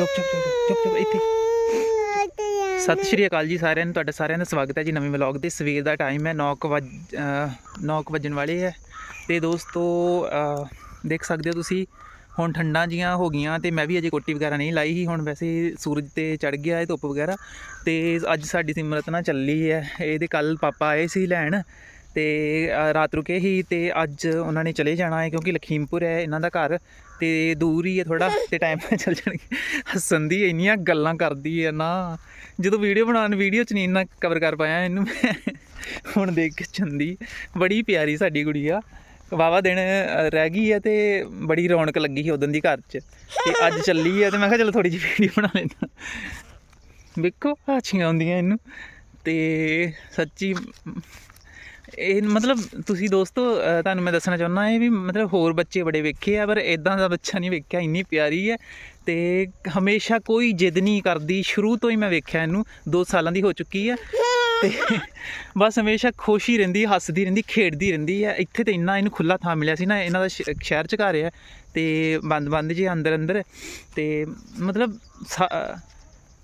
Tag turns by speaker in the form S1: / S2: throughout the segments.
S1: ਚੁੱਪ ਚੁੱਪ ਚੁੱਪ ਚੁੱਪ ਇੱਥੇ। ਸਤਿ ਸ਼੍ਰੀ ਅਕਾਲ ਜੀ ਸਾਰਿਆਂ ਨੂੰ, ਤੁਹਾਡਾ ਸਾਰਿਆਂ ਦਾ ਸਵਾਗਤ ਹੈ ਜੀ ਨਵੇਂ ਵਲੌਗ ਦੇ ਸਵੇਰ ਦਾ ਟਾਈਮ ਹੈ 9 ਵਜ 9 ਵਜਣ ਵਾਲੇ ਹੈ। ਤੇ ਦੋਸਤੋ ਦੇਖ ਸਕਦੇ ਹੋ ਤੁਸੀਂ, ਹੁਣ ਠੰਡਾਂ ਜੀਆਂ ਹੋ ਗਈਆਂ ਤੇ ਮੈਂ ਵੀ ਅਜੇ ਕੋਟੀ ਵਗੈਰਾ ਨਹੀਂ ਲਾਈ ਸੀ। ਹੁਣ ਵੈਸੇ ਸੂਰਜ ਤੇ ਚੜ ਗਿਆ ਹੈ, ਧੁੱਪ ਵਗੈਰਾ। ਤੇ ਅੱਜ ਸਾਡੀ ਸਿਮਰਤ ਨਾ ਚੱਲੀ ਹੈ। ਇਹਦੇ ਕੱਲ ਪਾਪਾ ਆਏ ਸੀ ਲੈਣ ਤੇ ਰਾਤ ਰੁਕੇ ਹੀ ਤੇ ਅੱਜ ਉਹਨਾਂ ਨੇ ਚਲੇ ਜਾਣਾ ਹੈ ਕਿਉਂਕਿ ਲਖੀਮਪੁਰ ਹੈ ਇਹਨਾਂ ਦਾ ਘਰ। ਤੇ ਦੂਰ ਹੀ ਹੈ ਥੋੜਾ ਤੇ ਟਾਈਮ ਚੱਲ ਜਾਣਗੇ। ਹੱਸਣ ਦੀ ਇੰਨੀਆਂ ਗੱਲਾਂ ਕਰਦੀ ਹੈ ਨਾ। ਜਦੋਂ ਵੀਡੀਓ ਬਣਾਉਣ ਵੀਡੀਓ ਚ ਨਹੀਂ ਇੰਨਾ ਕਵਰ ਕਰ ਪਾਇਆ ਇਹਨੂੰ ਮੈਂ। ਹੁਣ ਦੇਖ ਕੇ ਚੰਦੀ ਬੜੀ ਪਿਆਰੀ ਸਾਡੀ ਗੁੜੀਆ ਵਾਵਾ ਦਿਨ ਰਹਿ ਗਈ ਹੈ ਤੇ ਬੜੀ ਰੌਣਕ ਲੱਗੀ ਸੀ ਉਦੋਂ ਦੀ ਘਰ 'ਚ। ਤੇ ਅੱਜ ਚੱਲੀ ਹੈ ਤੇ ਮੈਂ ਕਿਹਾ ਚਲੋ ਥੋੜੀ ਜਿਹੀ ਵੀਡੀਓ ਬਣਾ ਲੈਂਦਾ ਵੇਖੋ ਹਾਚੀਆਂ ਆਉਂਦੀਆਂ ਇਹਨੂੰ। ਤੇ ਸੱਚੀ ਇਹ ਮਤਲਬ ਤੁਸੀਂ ਦੋਸਤੋ ਤੁਹਾਨੂੰ ਮੈਂ ਦੱਸਣਾ ਚਾਹੁੰਦਾ ਇਹ ਵੀ ਮਤਲਬ ਹੋਰ ਬੱਚੇ ਬੜੇ ਵੇਖੇ ਆ, ਪਰ ਇਦਾਂ ਦਾ ਬੱਚਾ ਨਹੀਂ ਵੇਖਿਆ, ਇੰਨੀ ਪਿਆਰੀ ਹੈ। ਤੇ ਹਮੇਸ਼ਾ ਕੋਈ ਜਿੱਦ ਨਹੀਂ ਕਰਦੀ, ਸ਼ੁਰੂ ਤੋਂ ਹੀ ਮੈਂ ਵੇਖਿਆ ਇਹਨੂੰ 2 ਸਾਲਾਂ ਦੀ ਹੋ ਚੁੱਕੀ ਹੈ ਤੇ ਬਸ ਹਮੇਸ਼ਾ ਖੁਸ਼ ਹੀ ਰਹਿੰਦੀ, ਹੱਸਦੀ ਰਹਿੰਦੀ, ਖੇਡਦੀ ਰਹਿੰਦੀ ਹੈ ਇੱਥੇ ਤੇ ਇੰਨਾ ਇਹਨੂੰ ਖੁੱਲਾ ਥਾਂ ਮਿਲਿਆ ਸੀ ਨਾ, ਇਹਨਾਂ ਦਾ ਸ਼ਹਿਰ ਚ ਘਰ ਹੈ ਤੇ ਬੰਦ ਬੰਦ ਜੇ ਅੰਦਰ ਅੰਦਰ ਤੇ ਮਤਲਬ ਸਾ-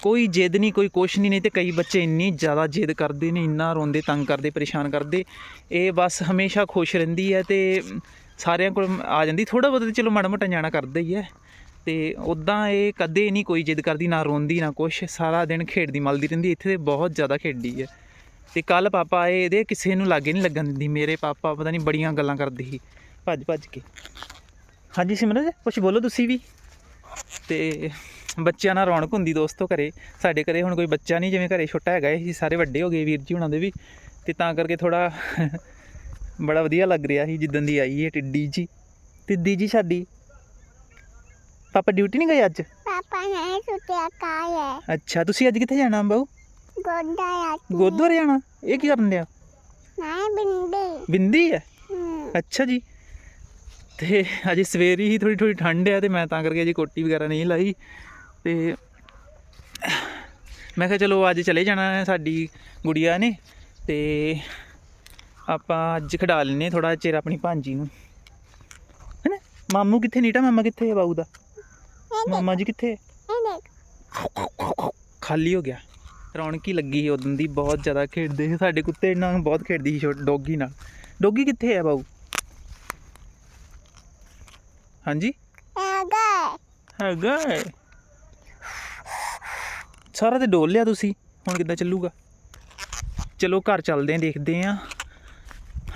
S1: ਕੋਈ ਜਿੱਦ ਨਹੀਂ, ਕੋਈ ਕੁਛ ਨਹੀਂ ਨਹੀਂ ਤੇ ਕਈ ਬੱਚੇ ਇੰਨੀ ਜ਼ਿਆਦਾ ਜਿੱਦ ਕਰਦੇ ਨੇ, ਇੰਨਾ ਰੋਂਦੇ, ਤੰਗ ਕਰਦੇ, ਪਰੇਸ਼ਾਨ ਕਰਦੇ। ਇਹ ਬਸ ਹਮੇਸ਼ਾ ਖੁਸ਼ ਰਹਿੰਦੀ ਹੈ ਤੇ ਸਾਰਿਆਂ ਕੋਲ ਆ ਜਾਂਦੀ। ਥੋੜਾ ਬਹੁਤ ਚਲੋ ਮਾੜਾ ਮੋਟਾ ਜਾਣਾ ਕਰਦਾ ਹੀ ਹੈ। ਤੇ ਉਦਾਂ ਇਹ ਕਦੇ ਨਹੀਂ ਕੋਈ ਜਿੱਦ ਕਰਦੀ, ਨਾ ਰੋਂਦੀ, ਨਾ ਕੁਛ। ਸਾਰਾ ਦਿਨ ਖੇਡਦੀ, ਮਲਦੀ ਰਹਿੰਦੀ। ਇੱਥੇ ਤੇ ਬਹੁਤ ਜ਼ਿਆਦਾ ਖੇਡੀ ਹੈ। ਤੇ ਕੱਲ ਪਾਪਾ ਆਏ, ਇਹਦੇ ਕਿਸੇ ਨੂੰ ਲਾਗੇ ਨਹੀਂ ਲੱਗਣ ਦਿੰਦੀ। ਮੇਰੇ ਪਾਪਾ ਪਤਾ ਨਹੀਂ ਬੜੀਆਂ ਗੱਲਾਂ ਕਰਦੇ ਸੀ। ਭੱਜ ਭੱਜ ਕੇ। ਹਾਂਜੀ ਸਿਮਰਤ ਕੁਛ ਬੋਲੋ ਤੁਸੀਂ ਵੀ। ਤੇ ਬੱਚਿਆਂ ਨਾਲ ਰੌਣਕ ਹੁੰਦੀ ਦੋਸਤੋ ਘਰੇ। ਸਾਡੇ ਘਰੇ ਹੁਣ ਕੋਈ ਬੱਚਾ ਨਹੀਂ ਜਿਵੇਂ ਘਰੇ ਛੋਟਾ ਹੈਗਾ ਇਹ ਸਾਰੇ ਵੱਡੇ ਹੋ ਗਏ ਵੀਰ ਜੀ ਹੁਣਾਂ ਦੇ ਵੀ। ਤੇ ਤਾਂ ਕਰਕੇ ਥੋੜਾ ਬੜਾ ਵਧੀਆ ਲੱਗ ਰਿਹਾ ਸੀ ਜਿੱਦਣ ਦੀ ਆਈ ਹੈ ਟਿੱਡੀ ਜੀ। ਟਿੱਡੀ ਜੀ ਸਾਡੀ। ਪਾਪਾ ਡਿਊਟੀ ਨਹੀਂ ਗਏ ਅੱਜ?
S2: ਪਾਪਾ ਨੇ ਸੁੱਤਿਆ ਕਾਇਆ
S1: ਅੱਛਾ ਤੁਸੀਂ ਅੱਜ ਕਿੱਥੇ ਜਾਣਾ ਬਾਊ?
S2: ਆ
S1: ਗੁਰਦੁਆਰੇ ਜਾਣਾ? ਇਹ ਕੀ ਕਰਨ ਡਿਆ?
S2: ਮੈਂ ਬਿੰਦੀ।
S1: ਬਿੰਦੀ ਹੈ? ਅੱਛਾ ਜੀ। ਤੇ ਅਜੇ ਸਵੇਰੀ ਹੀ ਥੋੜੀ ਥੋੜੀ ਠੰਡ ਹੈ ਤੇ ਮੈਂ ਤਾਂ ਕਰਕੇ ਅਜੇ ਕੋਟੀ ਵਗੈਰਾ ਨਹੀਂ ਲਾਈ। ਤੇ ਮੈਂ ਕਿਹਾ ਚਲੋ ਅੱਜ ਚਲੇ ਜਾਣਾ ਹੈ ਸਾਡੀ ਗੁੜੀਆ ਨੇ ਤੇ ਆਪਾਂ ਅੱਜ ਖਿਡਾ ਲੈਨੇ ਥੋੜਾ ਚਿਰ ਆਪਣੀ ਭਾਂਜੀ ਨੂੰ। ਹੈਨਾ? ਮਾਮੂ ਕਿੱਥੇ? ਨੀਟਾ ਮਾਮਾ ਕਿੱਥੇ ਹੈ ਬਾਊ ਦਾ? ਮਾਮਾ ਜੀ ਕਿੱਥੇ? ਹੈ? ਖਾਲੀ ਹੋ ਗਿਆ। ਰੌਣਕੀ ਲੱਗੀ ਸੀ ਉਦੋਂ ਦੀ ਬਹੁਤ ਜ਼ਿਆਦਾ ਖੇਡਦੇ ਸੀ ਸਾਡੇ ਕੁੱਤੇ ਨਾਲ ਬਹੁਤ ਖੇਡਦੀ ਸੀ ਛੋਟ ਡੋਗੀ ਨਾਲ। ਡੋਗੀ ਕਿੱਥੇ ਹੈ ਬਾਊ? ਹਾਂਜੀ? ਹੈਗਾ। ਹੈ। ਸਾਰਾ ਤੇ ਡੋਲ ਲਿਆ ਤੁਸੀਂ ਹੁਣ ਕਿੱਦਾਂ ਚੱਲੂਗਾ? ਚਲੋ ਘਰ ਚੱਲਦੇ ਆਂ ਦੇਖਦੇ ਆਂ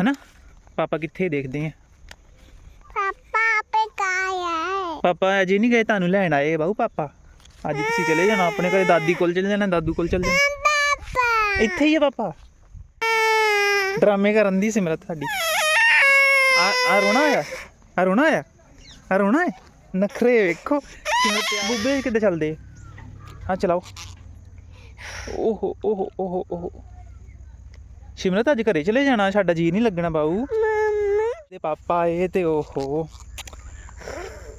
S1: ਹਨਾ? ਪਾਪਾ ਕਿੱਥੇ ਦੇਖਦੇ ਆਂ?
S2: ਪਾਪਾ ਆਪੇ ਕਾਇਆ
S1: ਪਾਪਾ ਅਜੇ ਨਹੀਂ ਗਏ ਤੁਹਾਨੂੰ ਲੈਣ ਆਏ ਬਾਊ ਪਾਪਾ। ਅੱਜ ਤੁਸੀਂ ਚਲੇ ਜਾਣਾ ਆਪਣੇ ਘਰੇ ਦਾਦੀ ਕੋਲ ਚਲੇ ਜਾਣਾ ਦਾਦੂ ਕੋਲ ਚਲੇ ਜਾਣਾ।
S2: ਪਾਪਾ।
S1: ਇੱਥੇ ਹੀ ਹੈ ਪਾਪਾ। ਡਰਾਮੇ ਕਰਨ ਦੀ ਸਿਮਰਤ ਸਾਡੀ। ਆ ਆ ਰੋਣਾ ਆਇਆ? ਆ ਰੋਣਾ ਆਇਆ? ਆ ਰੋਣਾ ਹੈ ਨਖਰੇ ਵੇਖੋ। ਬੁੱਬੇ ਕਿੱਦਾਂ ਚੱਲਦੇ ਹਾਂ ਚਲਾਓ। ਓਹੋ ਓਹੋ ਓਹੋ ਓਹੋ। ਸਿਮਰਤ ਅੱਜ ਘਰੇ ਚਲੇ ਜਾਣਾ? ਸਾਡਾ ਜੀ ਨਹੀਂ ਲੱਗਣਾ ਬਾਊ। ਤੇ ਪਾਪਾ ਆਏ ਤੇ ਓਹੋ।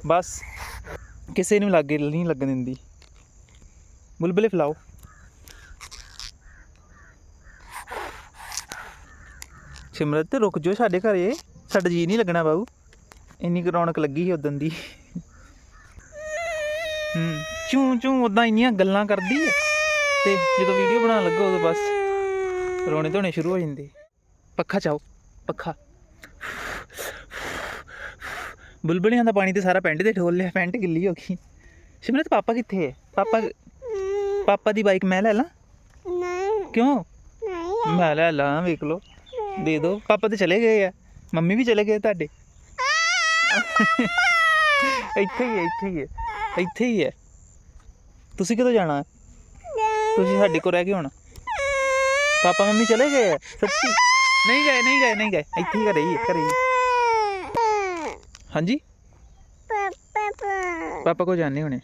S1: ਬਸ ਕਿਸੇ ਨੂੰ ਲਾਗੇ ਨਹੀਂ ਲੱਗਣ ਦਿੰਦੀ। ਬੁਲਬੁਲੇ ਫਲਾਓ। ਸਿਮਰਤ ਤੇ ਰੁਕ ਜਾਓ ਸਾਡੇ ਘਰੇ। ਸਾਡਾ ਜੀ ਨਹੀਂ ਲੱਗਣਾ ਬਾਊ। ਇੰਨੀ ਰੌਣਕ ਲੱਗੀ ਸੀ ਉਦੋਂ ਦੀ। ਹੂੰ। ਚੂੰ ਚੂੰ ਉਦਾਂ ਇੰਨੀਆਂ ਗੱਲਾਂ ਕਰਦੀ ਹੈ ਤੇ ਜਦੋਂ ਵੀਡੀਓ ਬਣਾਉਣ ਲੱਗਾ ਉਦੋਂ ਬਸ ਰੋਣੇ ਧੋਣੇ ਸ਼ੁਰੂ ਹੋ ਜਾਂਦੇ। ਪੱਖਾ ਚਾਓ, ਪੱਖਾ। ਬੁਲਬੁਲਿਆਂ ਦਾ ਪਾਣੀ ਤੇ ਸਾਰਾ ਪੈਂਟ ਤੇ ਠੋਲ ਲਿਆ ਪੈਂਟ ਗਿੱਲੀ ਹੋ ਗਈ। ਸਿਮਰਤ, ਪਾਪਾ ਕਿੱਥੇ ਹੈ ਪਾਪਾ ਪਾਪਾ ਦੀ ਬਾਈਕ ਮੈਂ ਲੈ ਲਾਂ?
S2: ਨਹੀਂ
S1: ਕਿਉਂ?
S2: ਨਹੀਂ
S1: ਮੈਂ ਲੈ ਲਾਂ, ਵੇਖ ਲਓ। ਦੇ ਦਿਓ ਪਾਪਾ ਤੇ ਚਲੇ ਗਏ ਆ। ਮੰਮੀ ਵੀ ਚਲੇ ਗਏ ਤੁਹਾਡੇ। ਇੱਥੇ ਹੀ ਹੈ ਇੱਥੇ ਹੀ ਹੈ ਇੱਥੇ ਹੀ ਹੈ ਤੁਸੀਂ ਕਿਦੋਂ ਜਾਣਾ? ਹੈ? ਤੁਸੀਂ ਸਾਡੇ ਕੋਲ ਰਹਿ ਕੇ ਹੁਣ। ਪਾਪਾ ਮੰਮੀ ਚਲੇ ਗਏ? ਆ ਸੱਚੀ ਨਹੀਂ ਗਏ ਨਹੀਂ ਗਏ ਨਹੀਂ ਗਏ। ਇੱਥੇ ਹੀ ਘਰੇ ਹੀ ਹੈ, ਘਰੇ ਹੀ ਹਾਂਜੀ?
S2: ਪਾਪਾ
S1: ਪਾਪਾ ਕੋ ਜਾਣੇ ਹੋਣੇ।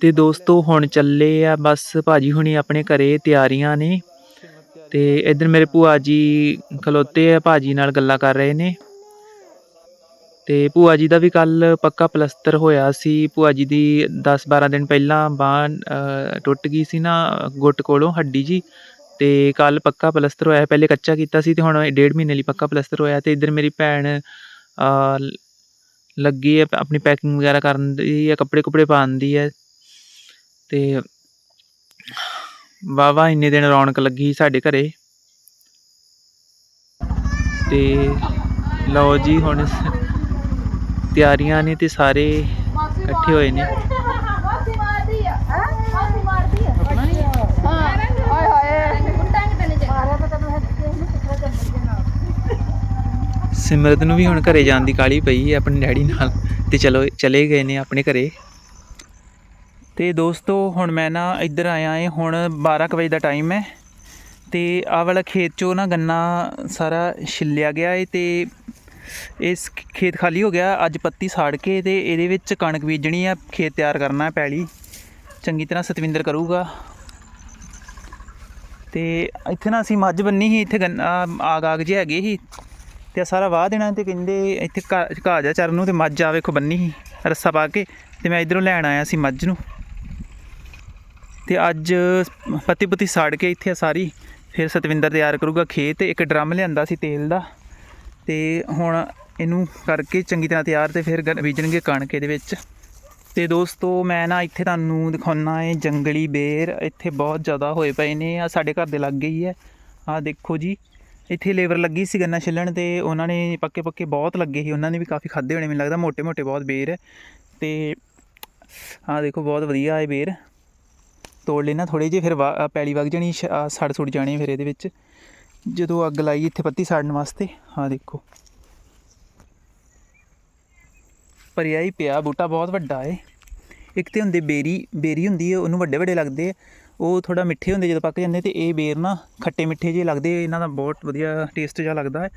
S1: ਤੇ ਦੋਸਤੋ ਹੁਣ ਚੱਲੇ ਆ ਬਸ। ਭਾਜੀ ਹੁਣੀ ਆਪਣੇ ਘਰੇ ਤਿਆਰੀਆਂ ਨੇ। ਤੇ ਇਧਰ ਮੇਰੇ ਭੂਆ ਜੀ ਖਲੋਤੇ ਆ ਭਾਜੀ ਨਾਲ ਗੱਲਾਂ ਕਰ ਰਹੇ ਨੇ। ਤੇ ਭੂਆ ਜੀ ਦਾ ਵੀ ਕੱਲ ਪੱਕਾ ਪਲਸਤਰ ਹੋਇਆ ਸੀ। ਭੂਆ ਜੀ ਦੀ 10-12 ਦਿਨ ਪਹਿਲਾਂ ਬਾਂਹ ਟੁੱਟ ਗਈ ਸੀ ਨਾ ਗੁੱਟ ਕੋਲੋਂ, ਹੱਡੀ ਜੀ। ਤੇ ਕੱਲ ਪੱਕਾ ਪਲਸਤਰ ਹੋਇਆ, ਪਹਿਲੇ ਕੱਚਾ ਕੀਤਾ ਸੀ ਤੇ ਹੁਣ ਡੇਢ ਮਹੀਨੇ ਲਈ ਪੱਕਾ ਪਲਸਤਰ ਹੋਇਆ ਤੇ ਇਧਰ ਮੇਰੀ ਭੈਣ ਲੱਗੀ ਹੈ, ਆਪਣੀ ਪੈਕਿੰਗ ਵਗੈਰਾ ਕਰਨ ਦੀ ਹੈ ਕੱਪੜੇ ਕੁਪੜੇ ਪਾਉਣ ਦੀ ਹੈ। ਤੇ ਵਾਵਾ ਇੰਨੇ ਦਿਨ ਰੌਣਕ ਲੱਗੀ ਸਾਡੇ ਘਰੇ। ਤੇ ਲਓ ਜੀ ਹੁਣ ਤਿਆਰੀਆਂ ਨੇ ਤੇ ਸਾਰੇ ਇਕੱਠੇ ਹੋਏ ਨੇ। ਸਿਮਰਤ ਨੂੰ ਵੀ ਹੁਣ ਘਰੇ ਜਾਣ ਦੀ ਕਾਲੀ ਪਈ ਹੈ ਆਪਣੇ ਡੈਡੀ ਨਾਲ ਤੇ ਚਲੋ ਚਲੇ ਗਏ ਨੇ ਆਪਣੇ ਘਰੇ। ਤੇ ਦੋਸਤੋ, ਹੁਣ ਮੈਂ ਨਾ ਇੱਧਰ ਆਇਆ ਏ, ਹੁਣ 12 ਕੁ ਵਜੇ ਦਾ ਟਾਈਮ ਹੈ ਤੇ ਆਹ ਵਾਲਾ ਖੇਤ ਚੋਂ ਨਾ ਗੰਨਾ ਸਾਰਾ ਛਿੱਲਿਆ ਗਿਆ ਏ ਤੇ ਇਸ ਖੇਤ ਖਾਲੀ ਹੋ ਗਿਆ, ਅੱਜ ਪੱਤੀ ਸਾੜ ਕੇ ਤੇ ਇਹਦੇ ਵਿੱਚ ਕਣਕ ਬੀਜਣੀ ਆ, ਖੇਤ ਤਿਆਰ ਕਰਨਾ ਪੈਲੀ। ਚੰਗੀ ਤਰ੍ਹਾਂ ਸਤਵਿੰਦਰ ਕਰੂਗਾ। ਤੇ ਇੱਥੇ ਨਾ ਅਸੀਂ ਮੱਝ ਬੰਨੀ ਸੀ, ਇੱਥੇ ਗੰਨਾ ਆਗ ਆਗ ਜੇ ਹੈਗੇ ਸੀ। ਤੇ ਆਹ ਸਾਰਾ ਵਾਹ ਦੇਣਾ ਤੇ ਕਹਿੰਦੇ ਇੱਥੇ ਘਾ- ਘਾਹ ਜਾ ਚਰਨ ਨੂੰ ਤੇ ਮੱਝ ਆ ਵੇਖੋ ਬੰਨੀ ਸੀ, ਰੱਸਾ ਪਾ ਕੇ। ਤੇ ਮੈਂ ਇਧਰੋਂ ਲੈਣ ਆਇਆ ਸੀ ਮੱਝ ਨੂੰ। ਤੇ ਅੱਜ ਪੱਤੀ ਪੁੱਤੀ ਸਾੜ ਕੇ ਇੱਥੇ ਆ ਸਾਰੀ। ਫਿਰ ਸਤਵਿੰਦਰ ਤਿਆਰ ਕਰੂਗਾ ਖੇਤ, ਇੱਕ ਡਰਮ ਲਿਆਂਦਾ ਸੀ ਤੇਲ ਦਾ। ਤੇ ਹੁਣ ਇਹਨੂੰ ਕਰਕੇ ਚੰਗੀ ਤਰ੍ਹਾਂ ਤਿਆਰ ਤੇ ਫਿਰ ਬੀਜਣਗੇ ਕਣਕ ਇਹਦੇ ਵਿੱਚ। ਤੇ ਦੋਸਤੋ, ਮੈਂ ਨਾ ਇੱਥੇ ਤੁਹਾਨੂੰ ਦਿਖਾਉਣਾ ਹੈ ਜੰਗਲੀ ਬੇਰ। ਇੱਥੇ ਬਹੁਤ ਜ਼ਿਆਦਾ ਹੋਏ ਪਏ ਨੇ। ਆ ਸਾਡੇ ਘਰ ਦੇ ਲੱਗੇ ਹੀ ਹੈ। ਆ ਦੇਖੋ ਜੀ, ਇੱਥੇ ਲੇਬਰ ਲੱਗੀ ਸੀ ਗੰਨਾ ਛਿੱਲਣ ਤੇ ਉਹਨਾਂ ਨੇ ਪੱਕੇ ਪੱਕੇ ਬਹੁਤ ਲੱਗੇ ਸੀ। ਉਹਨਾਂ ਨੇ ਵੀ ਕਾਫੀ ਖਾਦੇ ਹੋਣੇ, ਮੈਨੂੰ ਲੱਗਦਾ ਮੋٹے ਮੋٹے ਬਹੁਤ ਬੇਰ ਹੈ। ਤੇ ਆ ਦੇਖੋ, ਬਹੁਤ ਵਧੀਆ ਹੈ ਬੇਰ। ਤੋੜ ਲੈਣਾ ਥੋੜੇ ਜਿਹੇ, ਫਿਰ ਪੈਲੀ ਵਗ ਜਾਣੀ ਸੜ ਸੁੜ ਜਾਣੀ ਫਿਰ ਇਹਦੇ ਵਿੱਚ। ਜਦੋਂ ਅੱਗ ਲਾਈ ਇੱਥੇ ਪੱਤੀ ਸਾੜਨ ਵਾਸਤੇ। ਹਾਂ ਦੇਖੋ। ਪਰਿਆ ਹੀ ਪਿਆ, ਬੂਟਾ ਬਹੁਤ ਵੱਡਾ ਏ। ਇੱਕ ਤੇ ਹੁੰਦੇ ਬੇਰੀ ਬੇਰੀ ਹੁੰਦੀ ਹੈ ਉਹਨੂੰ ਵੱਡੇ ਵੱਡੇ ਲੱਗਦੇ ਆ ਉਹ ਥੋੜਾ ਮਿੱਠੇ ਹੁੰਦੇ ਜਦੋਂ ਪੱਕ ਜਾਂਦੇ ਤੇ ਇਹ ਬੇਰ ਨਾ ਖੱਟੇ ਮਿੱਠੇ ਜਿਹੇ ਲੱਗਦੇ ਇਹਨਾਂ ਦਾ ਬਹੁਤ ਵਧੀਆ ਟੇਸਟ ਜਿਹਾ ਲੱਗਦਾ ਹੈ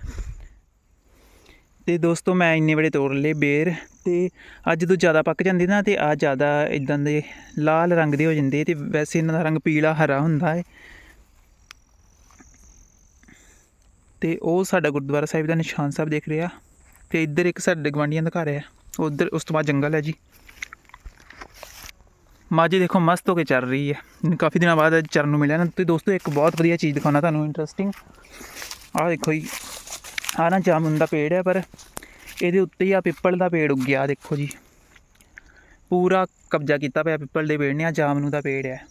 S1: ਤੇ ਦੋਸਤੋ, ਮੈਂ ਇੰਨੇ ਬੜੇ ਤੋੜ ਲਏ ਬੇਰ ਤੇ ਅੱਜ ਜਦੋਂ ਜ਼ਿਆਦਾ ਪੱਕ ਜਾਂਦੇ ਨਾ ਤੇ ਆ ਜ਼ਿਆਦਾ ਇਦਾਂ ਦੇ ਲਾਲ ਰੰਗ ਦੇ ਹੋ ਜਾਂਦੇ ਤੇ ਵੈਸੇ ਇਹਨਾਂ ਦਾ ਰੰਗ ਪੀਲਾ, ਹਰਾ ਹੁੰਦਾ ਹੈ ਤੇ ਉਹ ਸਾਡਾ ਗੁਰਦੁਆਰਾ ਸਾਹਿਬ ਦਾ ਨਿਸ਼ਾਨ ਸਾਹਿਬ ਦੇਖ ਰਿਹਾ ਤੇ ਇੱਧਰ ਇੱਕ ਸਾਡੇ ਗਵਾਂਡੀਆਂ ਦਾ ਘਰ ਹੈ। ਉਧਰ ਉਸ ਤੋਂ ਬਾਅਦ ਜੰਗਲ ਹੈ ਜੀ। ਮਾਜੀ ਦੇਖੋ, ਮਸਤ ਹੋ ਕੇ ਚੱਲ ਰਹੀ ਹੈ। ਕਾਫੀ ਦਿਨਾਂ ਬਾਅਦ ਚਰਨ ਨੂੰ ਮਿਲਿਆ ਨਾ। ਤੇ ਦੋਸਤੋ, ਇੱਕ ਬਹੁਤ ਵਧੀਆ ਚੀਜ਼ ਦਿਖਾਉਣਾ ਤੁਹਾਨੂੰ ਇੰਟਰਸਟਿੰਗ ਆਹ ਦੇਖੋ ਜੀ। ਆਹ ਨਾ ਜਾਮੁਨ ਦਾ ਪੇੜ ਹੈ, ਪਰ ਇਹਦੇ ਉੱਤੇ ਹੀ ਆ ਪਿੱਪਲ ਦਾ ਪੇੜ ਉੱਗਿਆ। ਦੇਖੋ ਜੀ। ਪੂਰਾ ਕਬਜ਼ਾ ਕੀਤਾ ਪਿਆ ਪਿੱਪਲ ਦੇ ਪੇੜ ਨੇ। ਆ ਜਾਮਨੂ ਦਾ ਪੇੜ ਹੈ।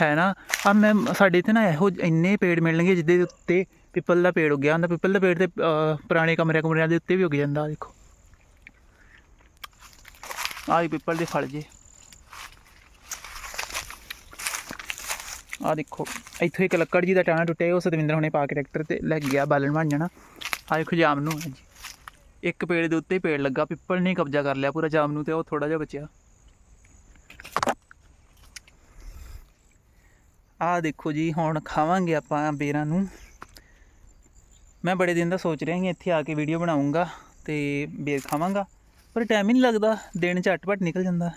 S1: ਹੈ ਨਾ? ਆ ਮੈਂ, ਸਾਡੇ ਇੱਥੇ ਨਾ ਇਹੋ ਇੰਨੇ ਪੇੜ ਮਿਲਣਗੇ ਜਿਹਦੇ ਉੱਤੇ ਪਿੱਪਲ ਦਾ ਪੇੜ ਉੱਗਿਆ ਹੁੰਦਾ। ਪਿੱਪਲ ਦਾ ਪੇੜ ਤੇ ਪੁਰਾਣੇ ਕਮਰਿਆਂ ਕਮਰਿਆਂ ਦੇ ਉੱਤੇ ਵੀ ਉੱਗ ਜਾਂਦਾ, ਆਹ ਦੇਖੋ। ਆਹ ਪਿੱਪਲ ਦੇ ਫਲ ਜੇ। ਆ ਦੇਖੋ, ਇੱਥੋਂ ਇੱਕ ਲੱਕੜ ਜੀ ਦਾ ਟਾਣਾ ਟੁੱਟਿਆ ਉਹ ਸਤਵਿੰਦਰ ਹੁਣੇ ਪਾ ਕੇ ਟਰੈਕਟਰ ਤੇ ਲੈ ਗਿਆ, ਬਾਲਣ ਬਣ ਜਾਣਾ। ਆ ਦੇਖੋ ਜਾਮ ਨੂੰ ਜੀ। ਇੱਕ ਪੇੜ ਦੇ ਉੱਤੇ ਹੀ ਪੇੜ ਲੱਗਾ, ਪਿੱਪਲ ਨੇ ਕਬਜ਼ਾ ਕਰ ਲਿਆ ਪੂਰਾ ਜਾਮ ਨੂੰ ਤੇ, ਉਹ ਥੋੜਾ ਜਿਹਾ ਬਚਿਆ। ਆਹ ਦੇਖੋ ਜੀ, ਹੁਣ ਖਾਵਾਂਗੇ ਆਪਾਂ ਬੇਰਾਂ ਨੂੰ। ਮੈਂ ਬੜੇ ਦਿਨ ਦਾ ਸੋਚ ਰਿਹਾ ਕਿ ਇੱਥੇ ਆ ਕੇ ਵੀਡੀਓ ਬਣਾਉਂਗਾ ਤੇ ਬੇਰ ਖਾਵਾਂਗਾ, ਪਰ ਟਾਈਮ ਹੀ ਨਹੀਂ ਲੱਗਦਾ, ਦਿਨ ਝਟਪਟ ਨਿਕਲ ਜਾਂਦਾ।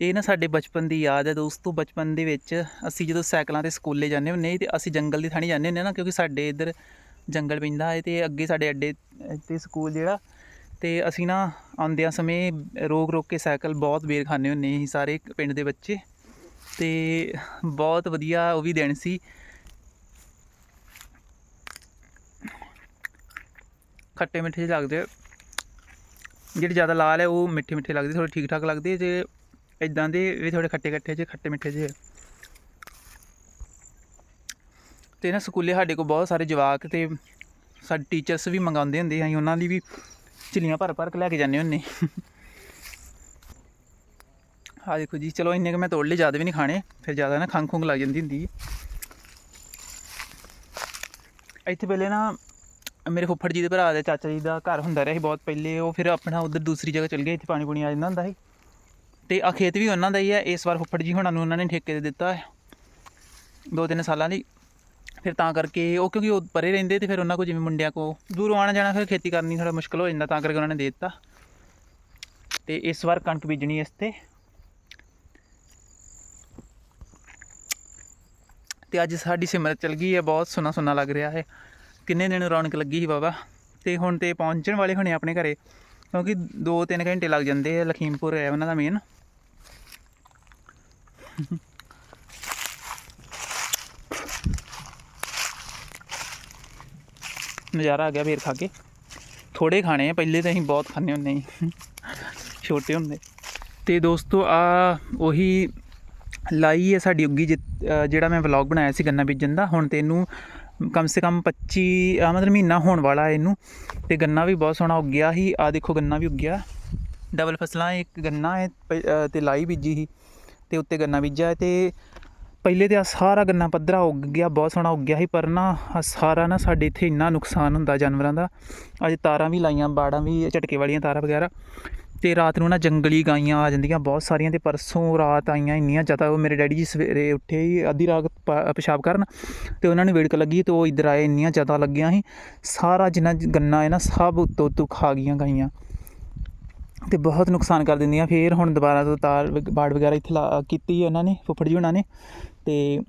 S1: ਇਹ ਨਾ ਸਾਡੇ ਬਚਪਨ ਦੀ ਯਾਦ ਹੈ ਦੋਸਤੋ, ਬਚਪਨ ਦੇ ਵਿੱਚ ਅਸੀਂ ਜਦੋਂ ਸਾਈਕਲਾਂ ਤੇ ਸਕੂਲੇ ਜਾਂਦੇ ਹੁੰਦੇ ਸੀ ਤੇ ਅਸੀਂ ਜੰਗਲ ਦੀ ਥਾਣੀ ਜਾਂਦੇ ਹੁੰਦੇ ਨਾ, ਕਿਉਂਕਿ ਸਾਡੇ ਇੱਧਰ ਜੰਗਲ ਪੈਂਦਾ ਹੈ ਤੇ ਅੱਗੇ ਸਾਡੇ ਅੱਡੇ ਤੇ ਸਕੂਲ ਜਿਹੜਾ, ਤੇ ਅਸੀਂ ਨਾ ਆਉਂਦਿਆਂ ਸਮੇਂ ਰੋਕ ਰੋਕ ਕੇ ਸਾਈਕਲ ਬਹੁਤ ਬੇਰ ਖਾਂਦੇ ਹੁੰਦੇ ਸੀ ਸਾਰੇ ਪਿੰਡ ਦੇ ਬੱਚੇ। ਤੇ ਬਹੁਤ ਵਧੀਆ ਉਹ ਵੀ ਦਿਨ ਸੀ। ਖੱਟੇ ਮਿੱਠੇ ਜਿਹੇ ਲੱਗਦੇ ਜਿਹੜੇ ਜ਼ਿਆਦਾ ਲਾਲ ਹੈ ਉਹ ਮਿੱਠੇ ਮਿੱਠੇ ਲੱਗਦੇ ਥੋੜੇ ਠੀਕ ਠਾਕ ਲੱਗਦੇ ਤੇ ਇਦਾਂ ਦੇ ਵੀ ਥੋੜੇ ਖੱਟੇ ਖੱਟੇ ਜਿਹੇ, ਖੱਟੇ ਮਿੱਠੇ ਜਿਹੇ ਤੇ ਨਾ ਸਕੂਲੇ ਸਾਡੇ ਕੋਲ ਬਹੁਤ ਸਾਰੇ ਜਵਾਕ ਤੇ ਸਾਡੇ ਟੀਚਰਸ ਵੀ ਮੰਗਾਉਂਦੇ ਹੁੰਦੇ ਅਸੀਂ ਉਹਨਾਂ ਲਈ ਵੀ ਚਿਲੀਆਂ ਭਰ ਭਰ ਕੇ ਲੈ ਕੇ ਜਾਂਦੇ ਹੁੰਨੇ ਆ ਦੇਖੋ ਜੀ, ਚਲੋ ਇੰਨੇ ਕੁ ਮੈਂ ਤੋੜ ਲਏ, ਜ਼ਿਆਦਾ ਵੀ ਨਹੀਂ ਖਾਣੇ। ਫਿਰ ਜ਼ਿਆਦਾ ਨਾ ਖੰਘ ਖੁੰਘ ਲੱਗ ਜਾਂਦੀ ਹੁੰਦੀ ਹੈ। ਇੱਥੇ ਪਹਿਲੇ ਨਾ ਮੇਰੇ ਫੁੱਫੜ ਜੀ ਦੇ ਭਰਾ ਦੇ ਚਾਚਾ ਜੀ ਦਾ ਘਰ ਹੁੰਦਾ ਰਿਹਾ ਸੀ ਬਹੁਤ ਪਹਿਲੇ। ਉਹ ਫਿਰ ਆਪਣਾ ਉਧਰ ਦੂਸਰੀ ਜਗ੍ਹਾ ਚਲ ਗਏ, ਇੱਥੇ ਪਾਣੀ ਪੂਣੀ ਆ ਜਾਂਦਾ ਹੁੰਦਾ ਸੀ। ਤੇ ਆ ਖੇਤ ਵੀ ਉਹਨਾਂ ਦਾ ਹੀ ਹੈ ਇਸ ਵਾਰ ਫੁੱਫੜ ਜੀ ਹੁਣਾਂ ਨੂੰ ਉਹਨਾਂ ਨੇ ਠੇਕੇ ਦੇ ਦਿੱਤਾ ਹੈ। ਦੋ ਤਿੰਨ ਸਾਲਾਂ ਲਈ। ਫਿਰ ਤਾਂ ਕਰਕੇ ਉਹ ਕਿਉਂਕਿ ਉਹ ਪਰੇ ਰਹਿੰਦੇ ਤੇ ਫਿਰ ਉਹਨਾਂ ਕੋ ਜਿਵੇਂ ਮੁੰਡਿਆਂ ਕੋ ਦੂਰੋਂ ਆਣਾ ਜਾਣਾ, ਫਿਰ ਖੇਤੀ ਕਰਨੀ ਥੋੜਾ ਮੁਸ਼ਕਲ ਹੋ ਜਾਂਦਾ, ਤਾਂ ਕਰਕੇ ਉਹਨਾਂ ਨੇ ਦੇ ਦਿੱਤਾ। ਤੇ ਇਸ ਵਾਰ ਕਣਕ ਬੀਜਣੀ ਇਸ ਤੇ। ਤੇ ਅੱਜ ਸਾਡੀ ਸਿਮਰਤ ਚਲ ਗਈ ਹੈ, ਬਹੁਤ ਸੋਹਣਾ ਸੋਹਣਾ ਲੱਗ ਰਿਹਾ ਹੈ। ਕਿੰਨੇ ਦਿਨ ਰੌਣਕ ਲੱਗੀ ਸੀ ਬਾਬਾ। ਤੇ ਹੁਣ ਤੇ ਪਹੁੰਚਣ ਵਾਲੇ ਹੋਣੇ ਆਪਣੇ ਘਰੇ, ਕਿਉਂਕਿ 2-3 ਘੰਟੇ ਲੱਗ ਜਾਂਦੇ ਆ, ਲਖੀਮਪੁਰ ਹੈ ਉਹਨਾਂ ਦਾ ਮੇਨ ਨਜ਼ਾਰਾ ਆ ਗਿਆ ਫੇਰ ਖਾ ਕੇ। ਥੋੜੇ ਖਾਣੇ ਆ, ਪਹਿਲੇ ਤਾਂ ਅਸੀਂ ਬਹੁਤ ਖਾਂਦੇ ਹੁੰਦੇ ਸੀ। ਛੋਟੇ ਹੁੰਦੇ। ਤੇ ਦੋਸਤੋ ਆ ਉਹੀ ਲਾਈ ਹੈ ਸਾਡੀ ਉੱਗੀ ਜਿ- ਜਿਹੜਾ ਮੈਂ ਵਲੌਗ ਬਣਾਇਆ ਸੀ ਗੰਨਾ ਬੀਜਣ ਦਾ, ਹੁਣ ਤੇ ਇਹਨੂੰ ਕਮ ਸੇ ਕਮ 25 ਮਤਲਬ ਮਹੀਨਾ ਹੋਣ ਵਾਲਾ ਹੈ ਇਹਨੂੰ, ਤੇ ਗੰਨਾ ਵੀ ਬਹੁਤ ਸੋਹਣਾ ਉੱਗਿਆ ਸੀ ਆ ਦੇਖੋ ਗੰਨਾ ਵੀ ਉੱਗਿਆ ਡਬਲ ਫਸਲਾਂ, ਇੱਕ ਗੰਨਾ ਹੈ, ਪ- ਤੇ ਲਾਈ ਬੀਜੀ ਸੀ, ਤੇ ਉੱਤੇ ਗੰਨਾ ਬੀਜਿਆ ਹੈ, ਤੇ ਪਹਿਲੇ ਤੇ ਆ ਸਾਰਾ ਗੰਨਾ ਪੱਧਰਾ ਉੱਗ ਗਿਆ, ਬਹੁਤ ਸੋਹਣਾ ਉੱਗਿਆ ਸੀ, ਪਰ ਨਾ ਸਾਰਾ ਨਾ ਸਾਡੇ ਇੱਥੇ ਇੰਨਾ ਨੁਕਸਾਨ ਹੁੰਦਾ ਜਾਨਵਰਾਂ ਦਾ। ਅੱਜ ਤਾਰਾਂ ਵੀ ਲਾਈਆਂ, ਬਾੜਾਂ ਵੀ, ਝਟਕੇ ਵਾਲੀਆਂ ਤਾਰਾਂ ਵਗੈਰਾ ਤੇ ਰਾਤ ਨੂੰ ਨਾ ਜੰਗਲੀ ਗਾਈਆਂ ਆ ਜਾਂਦੀਆਂ, ਬਹੁਤ ਸਾਰੀਆਂ ਤੇ ਪਰਸੋਂ ਰਾਤ ਆਈਆਂ ਇੰਨੀਆਂ ਜ਼ਿਆਦਾ, ਉਹ ਮੇਰੇ ਡੈਡੀ ਜੀ ਸਵੇਰੇ ਉੱਠੇ ਹੀ ਅੱਧੀ ਰਾਤ ਪ- ਪਿਸ਼ਾਬ ਕਰਨ ਤੇ ਉਹਨਾਂ ਨੂੰ ਵੇੜਕ ਲੱਗੀ ਤੇ ਉਹ ਇੱਧਰ ਆਏ, ਇੰਨੀਆਂ ਜ਼ਿਆਦਾ ਲੱਗੀਆਂ ਸੀ। ਸਾਰਾ ਜਿੰਨਾ ਗੰਨਾ ਹੈ ਨਾ, ਸਭ ਉੱਤੋਂ ਉੱਤੋਂ ਖਾ ਗਈਆਂ ਗਾਈਆਂ। ਤੇ ਬਹੁਤ ਨੁਕਸਾਨ ਕਰ ਦਿੰਦੀਆਂ। ਫਿਰ ਹੁਣ ਦੁਬਾਰਾ ਤੋਂ ਤਾਰ ਵਗ- ਬਾੜ ਵਗੈਰਾ ਇੱਥੇ ਲਾ, ਕੀਤੀ ਹੈ ਉਹਨਾਂ ਨੇ, ਫੁੱਫੜ ਜੀ ਉਹਨਾਂ ਨੇ। ਤੇ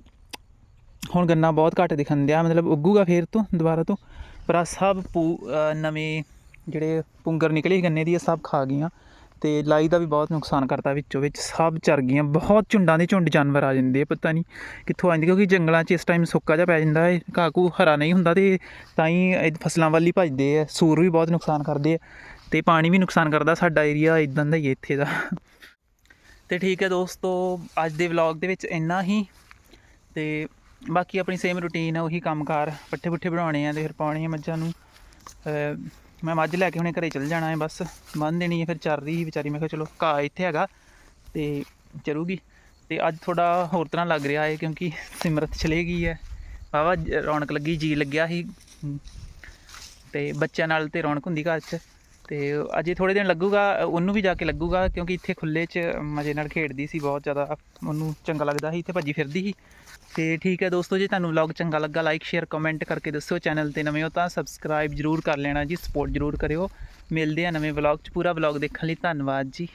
S1: ਹੁਣ ਗੰਨਾ ਬਹੁਤ ਘੱਟ ਦਿਖਣ ਦਿਆ, ਮਤਲਬ ਉੱਗੂਗਾ ਫੇਰ ਤੋਂ, ਦੁਬਾਰਾ ਤੋਂ। ਪਰ ਆ ਸਭ ਪੂ ਨਵੇਂ ਜਿਹੜੇ ਪੁੰਗਰ ਨਿਕਲੇ ਗੰਨੇ ਦੀ, ਇਹ ਸਭ ਖਾ ਗਈਆਂ ਤੇ ਲਾਈ ਦਾ ਵੀ ਬਹੁਤ ਨੁਕਸਾਨ ਕਰਤਾ ਵਿੱਚੋਂ ਵਿੱਚ, ਸਭ ਚਰ ਗਈਆਂ। ਬਹੁਤ ਝੁੰਡਾਂ ਦੇ ਝੁੰਡ ਜਾਨਵਰ ਆ ਜਾਂਦੇ ਆ, ਪਤਾ ਨਹੀਂ ਕਿੱਥੋਂ ਆਉਂਦੇ ਕਿਉਂਕਿ ਜੰਗਲਾਂ 'ਚ ਇਸ ਟਾਈਮ ਸੁੱਕਾ ਜਿਹਾ ਪੈ ਜਾਂਦਾ ਹੈ ਘਾਹ ਘੂ ਹਰਾ ਨਹੀਂ ਹੁੰਦਾ ਤੇ ਤਾਂ ਹੀ ਫਸਲਾਂ ਵੱਲ ਹੀ ਭੱਜਦੇ ਆ, ਸੂਰ ਵੀ ਬਹੁਤ ਨੁਕਸਾਨ ਕਰਦੇ ਆ ਤੇ ਪਾਣੀ ਵੀ ਨੁਕਸਾਨ ਕਰਦਾ ਸਾਡਾ ਏਰੀਆ ਇਦਾਂ ਦਾ ਹੀ ਹੈ ਇੱਥੇ ਦਾ। ਤੇ ਠੀਕ ਹੈ ਦੋਸਤੋ, ਅੱਜ ਦੇ ਵਲੌਗ ਦੇ ਵਿੱਚ ਇੰਨਾ ਹੀ ਤੇ ਬਾਕੀ ਆਪਣੀ ਸੇਮ ਰੁਟੀਨ ਆ, ਉਹੀ ਕੰਮਕਾਰ ਪੱਠੇ ਪੁੱਠੇ ਬਣਾਉਣੇ ਆ ਤੇ ਫਿਰ ਪਾਉਣੇ ਆ ਮੱਝਾਂ ਨੂੰ ਮੈਂ ਮੱਝ ਲੈ ਕੇ ਹੁਣੇ ਘਰੇ ਚਲ ਜਾਣਾ ਹੈ ਬਸ। ਬੰਨ ਦੇਣੀ ਹੈ ਫਿਰ ਚੱਲ ਰਹੀ ਸੀ ਵਿਚਾਰੀ। ਮੈਂ ਕਿਹਾ ਚਲੋ ਘਾਹ ਇੱਥੇ ਹੈਗਾ ਤੇ ਚਰੂਗੀ ਤੇ ਅੱਜ ਥੋੜਾ ਹੋਰ ਤਰ੍ਹਾਂ ਲੱਗ ਰਿਹਾ ਹੈ ਕਿਉਂਕਿ ਸਿਮਰਤ ਚਲੇ ਗਈ ਹੈ। ਵਾਹਵਾ ਰੌਣਕ ਲੱਗੀ ਜੀ ਲੱਗਿਆ ਸੀ। ਹਮ, ਤੇ ਬੱਚਿਆਂ ਨਾਲ ਤੇ ਰੌਣਕ ਹੁੰਦੀ ਘਰ 'ਚ। ਤੇ ਅਜੇ ਥੋੜੇ ਦਿਨ ਲੱਗੂਗਾ ਉਹਨੂੰ ਵੀ ਜਾ ਕੇ ਲੱਗੂਗਾ ਕਿਉਂਕਿ ਇੱਥੇ ਖੁੱਲੇ 'ਚ ਮਜ਼ੇ ਨਾਲ ਖੇਡਦੀ ਸੀ ਬਹੁਤ ਜ਼ਿਆਦਾ। ਉਹਨੂੰ ਚੰਗਾ ਲੱਗਦਾ ਸੀ ਇੱਥੇ ਭੱਜੀ ਫਿਰਦੀ ਸੀ। ਤੇ ਠੀਕ ਹੈ ਦੋਸਤੋ, ਜੇ ਤੁਹਾਨੂੰ ਵਲੌਗ ਚੰਗਾ ਲੱਗਾ ਲਾਈਕ ਸ਼ੇਅਰ ਕਮੈਂਟ ਕਰਕੇ ਦੱਸਿਓ ਚੈਨਲ ਤੇ ਨਵੇਂ ਹੋ ਤਾਂ ਸਬਸਕ੍ਰਾਈਬ ਜਰੂਰ ਕਰ ਲੈਣਾ ਜੀ ਸਪੋਰਟ ਜਰੂਰ ਕਰਿਓ। ਮਿਲਦੇ ਆ ਨਵੇਂ ਵਲੌਗ 'ਚ, ਪੂਰਾ ਵਲੌਗ ਦੇਖਣ ਲਈ ਧੰਨਵਾਦ ਜੀ।